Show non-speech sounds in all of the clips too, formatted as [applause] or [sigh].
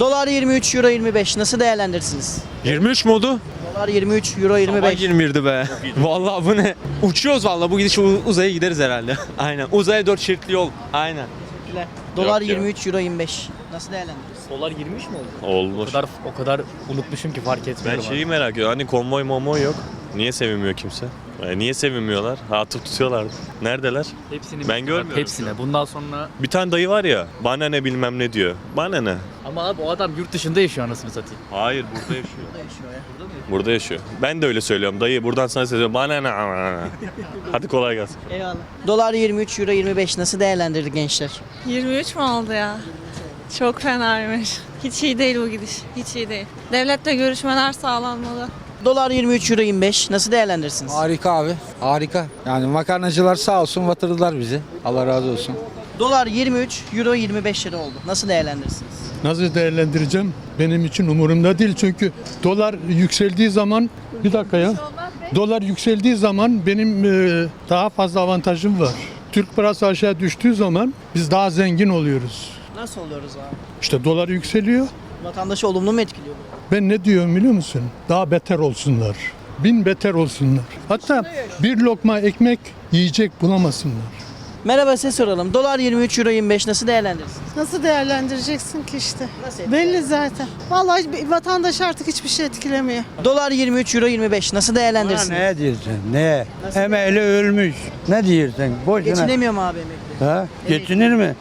Dolar 23, Euro 25 nasıl değerlendirirsiniz? 23 mi oldu? Dolar 23, Euro Sabah 25. 20'ydi be. Vallahi bu ne? Uçuyoruz vallahi bu gidiş u- uzaya gideriz herhalde. [laughs] Aynen. Uzaya 4 şeritli yol. Aynen. Dolar Yok ya. 23, Euro 25 nasıl değerlendirirsiniz? Dolar 23 mi oldu? O Olmuş. kadar o kadar unutmuşum ki fark Ben etmiyorum. şeyi merak ediyorum. Hani konvoy momoy yok. Niye sevinmiyor kimse? E, niye sevinmiyorlar? Atıp tutuyorlardı. Neredeler? Hepsini Ben görmüyorum. Hepsine. Bundan sonra Bir tane dayı var ya. Bana ne bilmem ne diyor. Bana ne? ama abi o adam yurt dışında yaşıyor anasını satayım. Hayır burada yaşıyor. Burada yaşıyor ya. burada yaşıyor. Ben de öyle söylüyorum. Dayı buradan sana sesleniyorum. Bana ne? [laughs] Hadi kolay gelsin. Eyvallah. Dolar 23, Euro 25 nasıl değerlendirir gençler? 23 mü oldu ya? Çok fenaymış. Hiç iyi değil bu gidiş. Hiç iyi değil. Devletle görüşmeler sağlanmalı. Dolar 23, Euro 25 nasıl değerlendirirsiniz? Harika abi. Harika. Yani makarnacılar sağ olsun batırdılar bizi. Allah razı olsun. Dolar 23, Euro 25 lira oldu. Nasıl değerlendirirsiniz? Nasıl değerlendireceğim? Benim için umurumda değil çünkü dolar yükseldiği zaman bir dakika ya. Dolar yükseldiği zaman benim e, daha fazla avantajım var. Türk parası aşağı düştüğü zaman biz daha zengin oluyoruz. Nasıl oluyoruz abi? İşte dolar yükseliyor. Vatandaşı olumlu mu etkiliyor bu? Ben ne diyorum biliyor musun? Daha beter olsunlar. Bin beter olsunlar. Hatta bir lokma ekmek yiyecek bulamasınlar. Merhaba size soralım. Dolar 23, Euro 25 nasıl değerlendirirsiniz? Nasıl değerlendireceksin ki işte? Nasıl Belli zaten. Vallahi bir- vatandaş artık hiçbir şey etkilemiyor. Dolar 23, Euro 25 nasıl değerlendirirsiniz? Ne diyorsun? Ne? Emekli ölmüş. Ne diyorsun? Boşuna. Geçinemiyor mu abi emekli? Ha? Geçinir mi?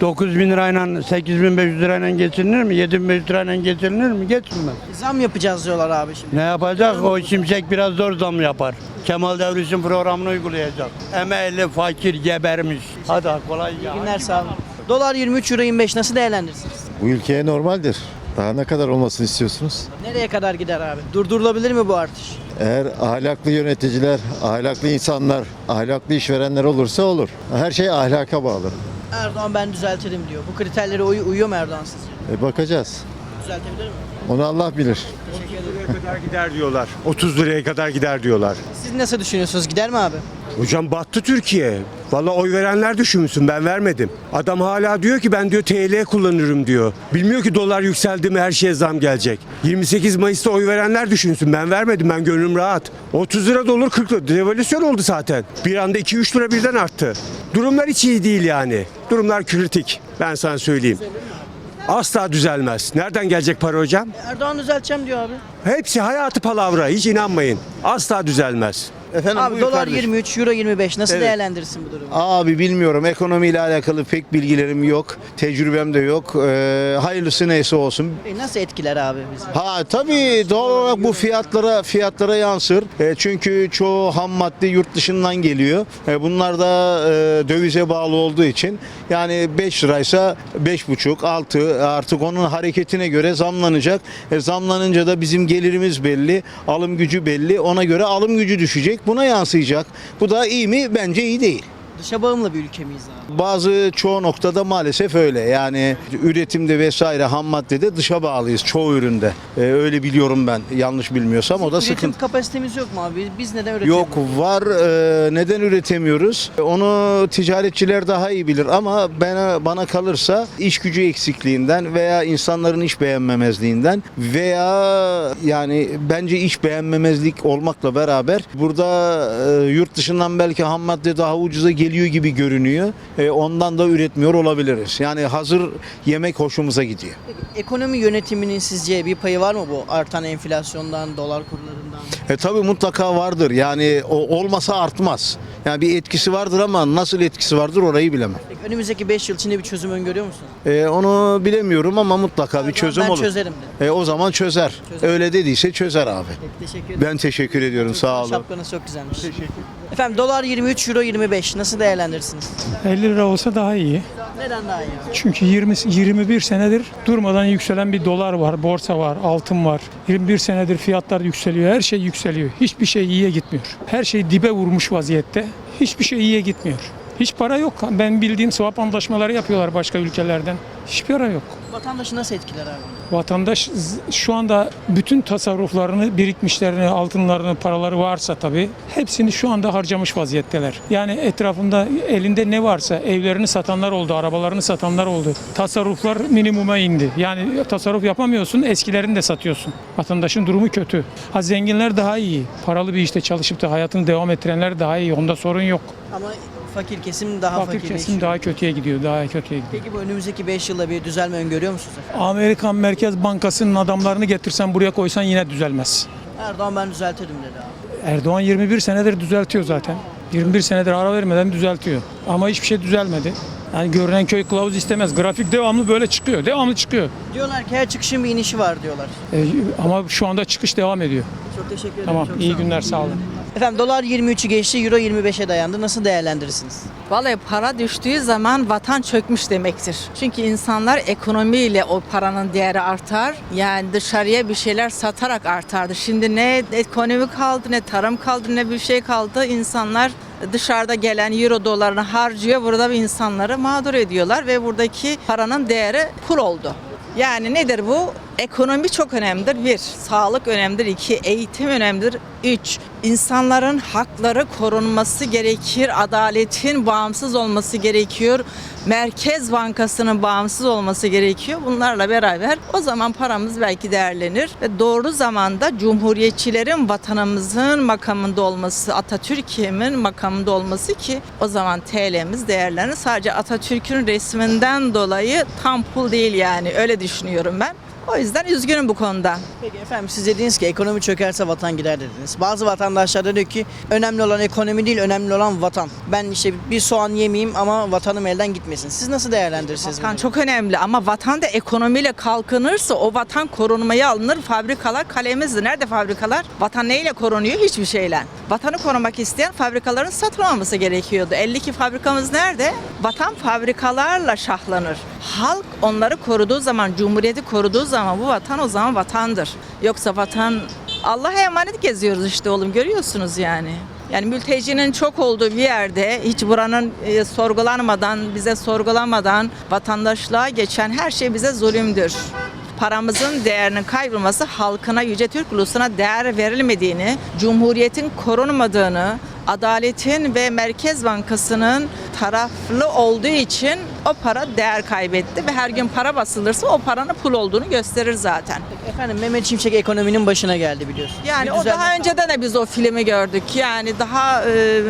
9 bin lirayla 8 bin 500 lirayla geçinilir mi? 7 bin 500 lirayla geçinilir mi? Geçinmez. Zam yapacağız diyorlar abi şimdi. Ne yapacak? O şimşek biraz zor zam yapar. Kemal Devriş'in programını uygulayacak. Emekli fakir gebermiş. Hadi kolay İyi gelsin. günler sağ olun. Dolar 23, Euro 25 nasıl değerlendirirsiniz? Bu ülkeye normaldir. Daha ne kadar olmasını istiyorsunuz? Nereye kadar gider abi? Durdurulabilir mi bu artış? Eğer ahlaklı yöneticiler, ahlaklı insanlar, ahlaklı işverenler olursa olur. Her şey ahlaka bağlı. Erdoğan ben düzeltirim diyor. Bu kriterlere uy- uyuyor mu Erdoğan sizce? E bakacağız. Düzeltebilir mi? Onu Allah bilir. kadar gider diyorlar. 30 liraya kadar gider diyorlar. Siz nasıl düşünüyorsunuz? Gider mi abi? Hocam battı Türkiye. Vallahi oy verenler düşünsün ben vermedim. Adam hala diyor ki ben diyor TL kullanırım diyor. Bilmiyor ki dolar yükseldi mi her şeye zam gelecek. 28 Mayıs'ta oy verenler düşünsün ben vermedim ben gönlüm rahat. 30 lira da olur 40 lira. Devalüasyon oldu zaten. Bir anda 2-3 lira birden arttı. Durumlar hiç iyi değil yani. Durumlar kritik. Ben sana söyleyeyim. Asla düzelmez. Nereden gelecek para hocam? Erdoğan düzelteceğim diyor abi. Hepsi hayatı palavra. Hiç inanmayın. Asla düzelmez. Efendim Abi buyur dolar kardeşim. 23, Euro 25 nasıl Evet. değerlendirirsin bu durumu? Abi bilmiyorum ekonomiyle alakalı pek bilgilerim yok. Tecrübem de yok. Ee, hayırlısı neyse olsun. E, nasıl etkiler abi bizi? Ha tabii doğal olarak bu fiyatlara fiyatlara yansır. E, çünkü çoğu ham madde yurt dışından geliyor. E, bunlar da e, dövize bağlı olduğu için yani 5 liraysa 5,5 6 artık onun hareketine göre zamlanacak. E, zamlanınca da bizim gelirimiz belli, alım gücü belli. Ona göre alım gücü düşecek. Buna yansıyacak. Bu da iyi mi? Bence iyi değil. Dışa bağımlı bir ülke miyiz abi? Bazı çoğu noktada maalesef öyle. Yani üretimde vesaire ham maddede dışa bağlıyız çoğu üründe. Ee, öyle biliyorum ben. Yanlış bilmiyorsam o da Üretim sıkıntı. kapasitemiz yok mu abi? Biz- neden üretemiyoruz? Yok var Ee, neden üretemiyoruz? Onu ticaretçiler daha iyi bilir ama bana bana kalırsa iş gücü eksikliğinden veya insanların iş beğenmemezliğinden veya yani bence iş beğenmemezlik olmakla beraber burada e, yurt dışından belki ham madde daha ucuza geliyor gibi görünüyor. E, ondan da üretmiyor olabiliriz. Yani hazır yemek hoşumuza gidiyor. Ekonomi yönetiminin sizce bir payı var mı bu artan enflasyondan, dolar kurlarından? E tabi mutlaka vardır. Yani o olmasa artmaz. Yani bir etkisi vardır ama nasıl etkisi vardır orayı bilemem. Peki önümüzdeki 5 yıl içinde bir çözüm öngörüyor musun? E, onu bilemiyorum ama mutlaka bir çözüm ben olur. çözerim de. E, o zaman çözer. Çözer. Öyle dediyse çözer abi. Peki, teşekkür ederim. Ben teşekkür ediyorum. Sağ olun. Şapkanız çok güzelmiş. Efendim dolar 23, euro 25 nasıl değerlendirirsiniz? 50 lira olsa daha iyi. Neden daha iyi? Çünkü 20 21 senedir durmadan yükselen bir dolar var, borsa var, altın var. 21 senedir fiyatlar yükseliyor, her şey yükseliyor. Hiçbir şey iyiye gitmiyor. Her şey dibe vurmuş vaziyette. Hiçbir şey iyiye gitmiyor. Hiç para yok. Ben bildiğim swap anlaşmaları yapıyorlar başka ülkelerden. Hiç para yok. Vatandaşı nasıl etkiler abi? Vatandaş şu anda bütün tasarruflarını, birikmişlerini, altınlarını, paraları varsa tabii hepsini şu anda harcamış vaziyetteler. Yani etrafında elinde ne varsa evlerini satanlar oldu, arabalarını satanlar oldu. Tasarruflar minimuma indi. Yani tasarruf yapamıyorsun, eskilerini de satıyorsun. Vatandaşın durumu kötü. Ha zenginler daha iyi. Paralı bir işte çalışıp da hayatını devam ettirenler daha iyi. Onda sorun yok. Ama fakir kesim daha Fakir fakirleşiyor. kesim daha kötüye gidiyor, daha kötüye gidiyor. Peki bu önümüzdeki 5 yılda bir düzelme öngörüyor musunuz efendim? Amerikan Merkez Bankası'nın adamlarını getirsen buraya koysan yine düzelmez. Erdoğan ben düzeltirim dedi abi. Erdoğan 21 senedir düzeltiyor zaten. 21 senedir ara vermeden düzeltiyor. Ama hiçbir şey düzelmedi. Yani görünen köy kılavuz istemez. Grafik devamlı böyle çıkıyor. Devamlı çıkıyor. Diyorlar ki her çıkışın bir inişi var diyorlar. E, ama şu anda çıkış devam ediyor. Çok teşekkür ederim. Tamam. çok iyi sağ olun. günler. Sağ olun. Efendim dolar 23'ü geçti, euro 25'e dayandı. Nasıl değerlendirirsiniz? Vallahi para düştüğü zaman vatan çökmüş demektir. Çünkü insanlar ekonomiyle o paranın değeri artar. Yani dışarıya bir şeyler satarak artardı. Şimdi ne ekonomi kaldı, ne tarım kaldı, ne bir şey kaldı. İnsanlar dışarıda gelen euro dolarını harcıyor. Burada insanları mağdur ediyorlar ve buradaki paranın değeri pul oldu. Yani nedir bu? Ekonomi çok önemlidir. Bir, sağlık önemlidir. İki, eğitim önemlidir. Üç, insanların hakları korunması gerekir. Adaletin bağımsız olması gerekiyor. Merkez Bankası'nın bağımsız olması gerekiyor. Bunlarla beraber o zaman paramız belki değerlenir. Ve doğru zamanda cumhuriyetçilerin vatanımızın makamında olması, Atatürk'ün makamında olması ki o zaman TL'miz değerlenir. Sadece Atatürk'ün resminden dolayı tam pul değil yani. Öyle düşünüyorum ben. O yüzden üzgünüm bu konuda. Peki efendim siz dediniz ki ekonomi çökerse vatan gider dediniz. Bazı vatandaşlar da diyor ki önemli olan ekonomi değil önemli olan vatan. Ben işte bir soğan yemeyeyim ama vatanım elden gitmesin. Siz nasıl değerlendirirsiniz Vatan bunu? çok önemli ama vatan da ekonomiyle kalkınırsa o vatan korunmaya alınır. Fabrikalar kalemizdi. Nerede fabrikalar? Vatan neyle korunuyor? Hiçbir şeyle. Vatanı korumak isteyen fabrikaların satılmaması gerekiyordu. 52 fabrikamız nerede? Vatan fabrikalarla şahlanır. Halk onları koruduğu zaman, cumhuriyeti koruduğu zaman bu vatan o zaman vatandır. Yoksa vatan Allah'a emanet geziyoruz işte oğlum görüyorsunuz yani. Yani mültecinin çok olduğu bir yerde hiç buranın e, sorgulanmadan, bize sorgulamadan vatandaşlığa geçen her şey bize zulümdür. Paramızın değerinin kaybolması halkına, Yüce Türk ulusuna değer verilmediğini, cumhuriyetin korunmadığını, adaletin ve Merkez Bankası'nın taraflı olduğu için o para değer kaybetti ve her gün para basılırsa o paranın pul olduğunu gösterir zaten. Efendim Mehmet Şimşek ekonominin başına geldi biliyorsunuz. Yani Bir o düzelme- daha önceden de biz o filmi gördük. Yani daha e,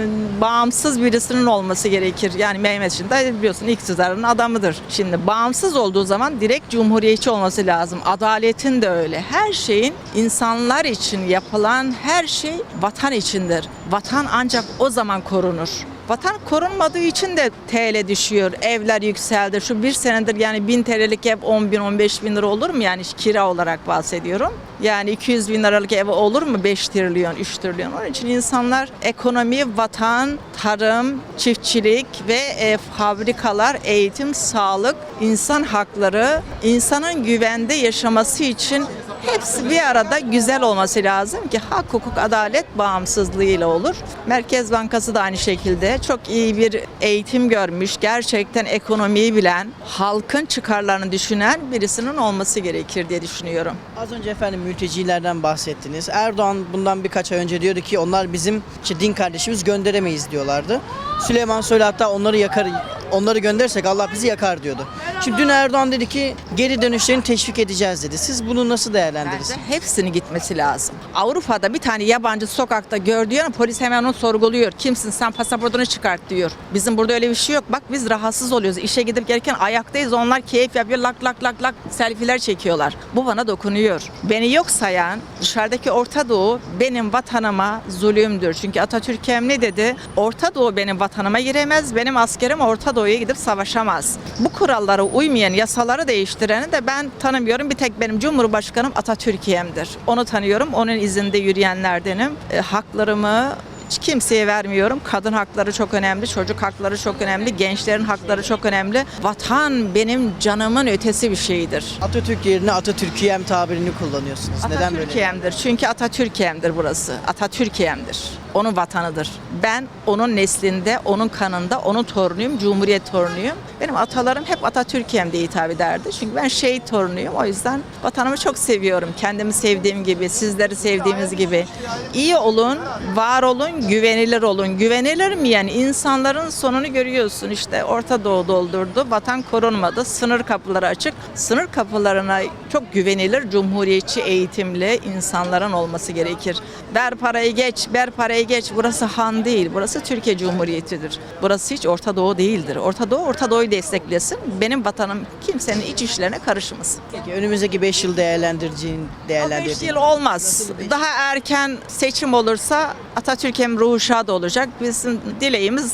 bağımsız birisinin olması gerekir. Yani Mehmet Şimşek biliyorsun iktidarın adamıdır. Şimdi bağımsız olduğu zaman direkt cumhuriyetçi olması lazım. Adaletin de öyle. Her şeyin insanlar için yapılan her şey vatan içindir. Vatan ancak o zaman korunur. Vatan korunmadığı için de TL düşüyor, evler yükseldi. Şu bir senedir yani 1000 TL'lik ev 10 bin, 15 bin lira olur mu? Yani kira olarak bahsediyorum. Yani 200 bin liralık ev olur mu? 5 trilyon, 3 trilyon. Onun için insanlar ekonomi, vatan, tarım, çiftçilik ve e, fabrikalar, eğitim, sağlık, insan hakları, insanın güvende yaşaması için Hepsi bir arada güzel olması lazım ki hak, hukuk, adalet bağımsızlığıyla olur. Merkez Bankası da aynı şekilde çok iyi bir eğitim görmüş, gerçekten ekonomiyi bilen, halkın çıkarlarını düşünen birisinin olması gerekir diye düşünüyorum. Az önce efendim mültecilerden bahsettiniz. Erdoğan bundan birkaç ay önce diyordu ki onlar bizim işte din kardeşimiz gönderemeyiz diyorlardı. Süleyman Soylu hatta onları yakar onları gönderirsek Allah bizi yakar diyordu. Şimdi dün Erdoğan dedi ki geri dönüşlerini teşvik edeceğiz dedi. Siz bunu nasıl değerlendirirsiniz? Bence hepsini gitmesi lazım. Avrupa'da bir tane yabancı sokakta gördüğü polis hemen onu sorguluyor. Kimsin sen pasaportunu çıkart diyor. Bizim burada öyle bir şey yok. Bak biz rahatsız oluyoruz. İşe gidip gelirken ayaktayız. Onlar keyif yapıyor. Lak lak lak lak selfiler çekiyorlar. Bu bana dokunuyor. Beni yok sayan dışarıdaki Orta Doğu benim vatanıma zulümdür. Çünkü Atatürk ne dedi? Orta Doğu benim vatanıma giremez. Benim askerim Orta Doğu'ya gidip savaşamaz. Bu kurallara uymayan, yasaları değiştireni de ben tanımıyorum. Bir tek benim Cumhurbaşkanım Atatürk'yemdir. Onu tanıyorum. Onun izinde yürüyenlerdenim. E, haklarımı hiç kimseye vermiyorum. Kadın hakları çok önemli, çocuk hakları çok önemli, gençlerin hakları çok önemli. Vatan benim canımın ötesi bir şeydir. Atatürk yerine Atatürkiyem tabirini kullanıyorsunuz. Neden böyle? Atatürk'yemdir. Çünkü Atatürk'yemdir burası. Atatürk'yemdir. Onun vatanıdır. Ben onun neslinde, onun kanında, onun torunuyum, Cumhuriyet torunuyum. Benim atalarım hep Atatürk'üm diye hitap ederdi. Çünkü ben şehit torunuyum. O yüzden vatanımı çok seviyorum. Kendimi sevdiğim gibi, sizleri sevdiğimiz gibi. İyi olun, var olun, güvenilir olun. Güvenilir mi yani? insanların sonunu görüyorsun. İşte Orta Doğu doldurdu, vatan korunmadı, sınır kapıları açık. Sınır kapılarına çok güvenilir, cumhuriyetçi, eğitimli insanların olması gerekir. Ver parayı geç, ver parayı geç. Burası Han değil, burası Türkiye Cumhuriyeti'dir. Burası hiç Orta Doğu değildir. Orta Doğu, Orta Doğu'yu desteklesin. Benim vatanım kimsenin iç işlerine karışmasın. Peki önümüzdeki 5 yıl değerlendireceğin beş değerlendirdiğin. yıl olmaz. Daha erken seçim olursa Atatürk hem ruhu şad olacak. Bizim dileğimiz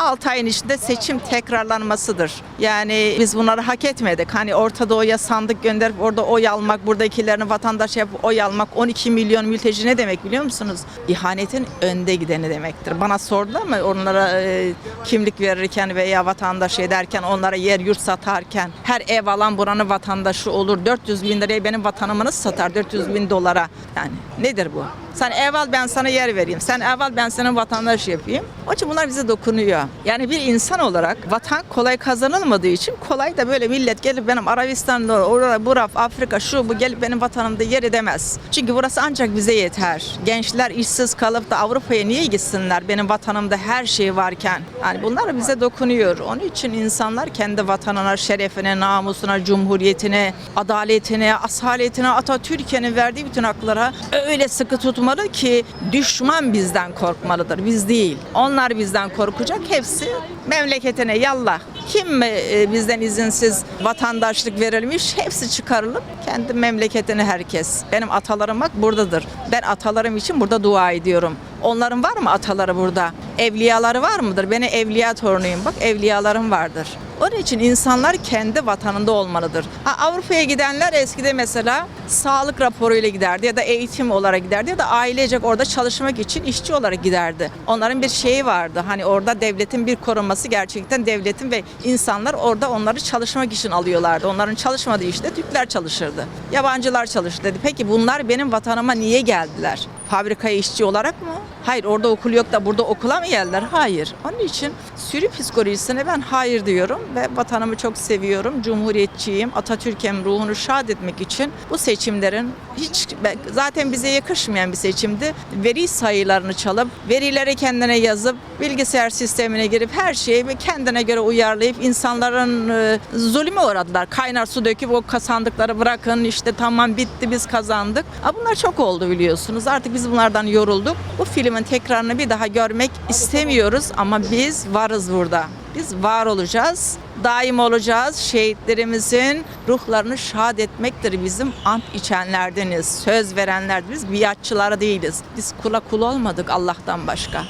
6 ayın içinde seçim tekrarlanmasıdır. Yani biz bunları hak etmedik. Hani Orta Doğu'ya sandık gönderip orada oy almak, buradakilerini vatandaş yapıp oy almak 12 milyon mülteci ne demek biliyor musunuz? İhanetin önde gideni demektir. Bana sordular mı onlara e, kimlik verirken veya vatandaş ederken onlara yer yurt satarken her ev alan buranın vatandaşı olur. 400 bin liraya benim vatanımı nasıl satar 400 bin dolara? Yani nedir bu? Sen ev al ben sana yer vereyim. Sen ev al ben senin vatandaş yapayım. Onun için bunlar bize dokunuyor. Yani bir insan olarak vatan kolay kazanılmadığı için kolay da böyle millet gelip benim Arabistan'da, orada, buraf, Afrika, şu bu gelip benim vatanımda yer edemez. Çünkü burası ancak bize yeter. Gençler işsiz kalıp da Avrupa'ya niye gitsinler benim vatanımda her şey varken? Yani bunlar bize dokunuyor. Onun için insanlar kendi vatanına, şerefine, namusuna, cumhuriyetine, adaletine, asaletine, Atatürk'ün verdiği bütün haklara öyle sıkı tutmalı ki düşman bizden korkmalıdır. Biz değil. Onlar bizden korkacak. Hepsi memleketine yallah. Kim e, bizden izinsiz vatandaşlık verilmiş? Hepsi çıkarılıp kendi memleketine herkes. Benim atalarım bak buradadır. Ben atalarım için burada dua ediyorum. Onların var mı ataları burada? Evliyaları var mıdır? Ben evliya torunuyum. Bak evliyalarım vardır. Onun için insanlar kendi vatanında olmalıdır. Avrupa'ya gidenler eskide mesela sağlık raporuyla giderdi ya da eğitim olarak giderdi ya da ailecek orada çalışmak için işçi olarak giderdi. Onların bir şeyi vardı. Hani orada devletin bir korunması gerçekten devletin ve insanlar orada onları çalışmak için alıyorlardı. Onların çalışmadığı işte Türkler çalışırdı. Yabancılar çalıştı dedi. Peki bunlar benim vatanıma niye geldiler? Fabrikaya işçi olarak mı? Hayır orada okul yok da burada okula mı geldiler? Hayır. Onun için sürü psikolojisine ben hayır diyorum ve vatanımı çok seviyorum. Cumhuriyetçiyim. Atatürk'üm ruhunu şad etmek için bu seçimlerin hiç zaten bize yakışmayan bir seçimdi. Veri sayılarını çalıp, verileri kendine yazıp, bilgisayar sistemine girip her şeyi kendine göre uyarlayıp insanların e, zulüme uğradılar. Kaynar su döküp o sandıkları bırakın işte tamam bitti biz kazandık. Ha, bunlar çok oldu biliyorsunuz. Artık biz bunlardan yorulduk. Bu filmin tekrarını bir daha görmek istemiyoruz ama biz varız burada. Biz var olacağız, daim olacağız. Şehitlerimizin ruhlarını şad etmektir bizim ant içenlerdeniz, söz verenlerdeniz, biatçıları değiliz. Biz kula kul olmadık Allah'tan başka.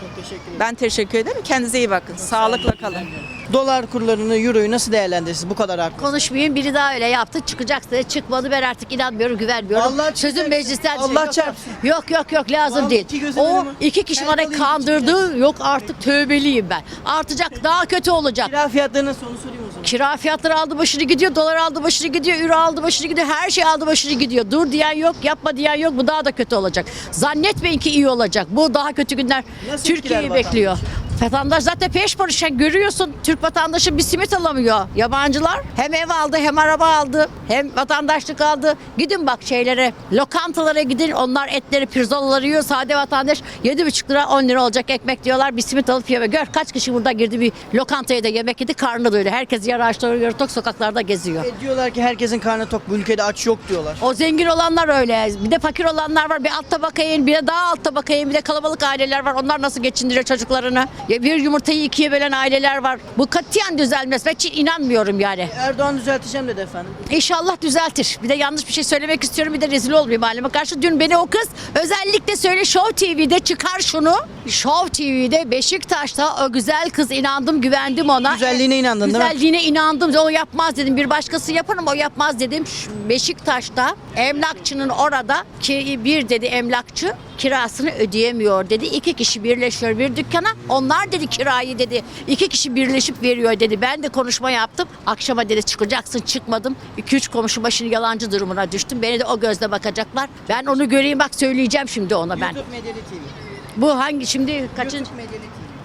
Çok teşekkür ederim. Ben teşekkür ederim. Kendinize iyi bakın. Sağlıkla kalın. Dolar kurlarını, euroyu nasıl değerlendirirsiniz bu kadar artması? Konuşmayayım biri daha öyle yaptı çıkacaktı çıkmadı ben artık inanmıyorum güvenmiyorum. Allah Sözüm çarpsın. meclisten Allah yok, çarpsın. Yok yok yok lazım Vallahi değil. iki O önüme- iki kişi bana kandırdı yok artık tövbeliyim ben. Artacak daha kötü olacak. Kira fiyatları nasıl onu sorayım o zaman. Kira fiyatları aldı başını gidiyor, dolar aldı başını gidiyor, euro aldı başını gidiyor, her şey aldı başını gidiyor. Dur diyen yok, yapma diyen yok. Bu daha da kötü olacak. Zannetmeyin ki iyi olacak. Bu daha kötü günler Nasıl Türkiye'yi bekliyor. Vatandaş zaten peş parışan görüyorsun. Türk vatandaşı bir simit alamıyor. Yabancılar hem ev aldı hem araba aldı hem vatandaşlık aldı. Gidin bak şeylere lokantalara gidin onlar etleri pirzolaları yiyor. Sade vatandaş 7,5 lira 10 lira olacak ekmek diyorlar. Bir simit alıp yiyor. Gör kaç kişi burada girdi bir lokantaya da yemek yedi karnı doydu. Herkes yer ağaçları yaratık sokaklarda geziyor. E, diyorlar ki herkesin karnı tok bu ülkede aç yok diyorlar. O zengin olanlar öyle. Bir de fakir olanlar var. Bir alt tabakaya in, bir de daha alt tabakaya in. Bir de kalabalık aileler var. Onlar nasıl geçindiriyor çocuklarını? Ya bir yumurtayı ikiye bölen aileler var. Bu katiyen düzelmez. Ben hiç inanmıyorum yani. Erdoğan düzelteceğim dedi efendim. İnşallah düzeltir. Bir de yanlış bir şey söylemek istiyorum. Bir de rezil olmayayım halime karşı. Dün beni o kız özellikle söyle Show TV'de çıkar şunu. Show TV'de Beşiktaş'ta o güzel kız inandım güvendim ona. Güzelliğine inandın değil mi? Güzelliğine inandım. O yapmaz dedim. Bir başkası yapar ama o yapmaz dedim. Şu Beşiktaş'ta emlakçının orada ki bir dedi emlakçı kirasını ödeyemiyor dedi. İki kişi birleşiyor bir dükkana. Onlar dedi kirayı dedi. İki kişi birleşip veriyor dedi. Ben de konuşma yaptım. Akşama dedi çıkacaksın çıkmadım. İki üç komşu başını yalancı durumuna düştüm. Beni de o gözle bakacaklar. Ben onu göreyim bak söyleyeceğim şimdi ona ben. YouTube TV. Bu hangi şimdi kaçıncı?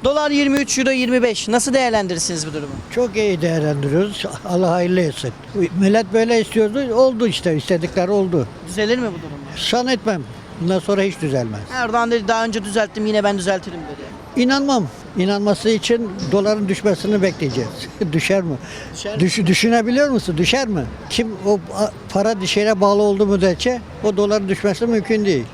Dolar 23, euro 25. Nasıl değerlendirirsiniz bu durumu? Çok iyi değerlendiriyoruz. Allah hayırlı etsin. Millet böyle istiyordu. Oldu işte. istedikleri oldu. Düzelir mi bu durum? San etmem. Bundan sonra hiç düzelmez. Erdoğan dedi daha önce düzelttim yine ben düzeltirim dedi. İnanmam. İnanması için doların düşmesini bekleyeceğiz. [laughs] Düşer mi? Düşer? Düş, düşünebiliyor musun? Düşer mi? Kim o a- para dişine bağlı olduğu müddetçe o doların düşmesi mümkün değil.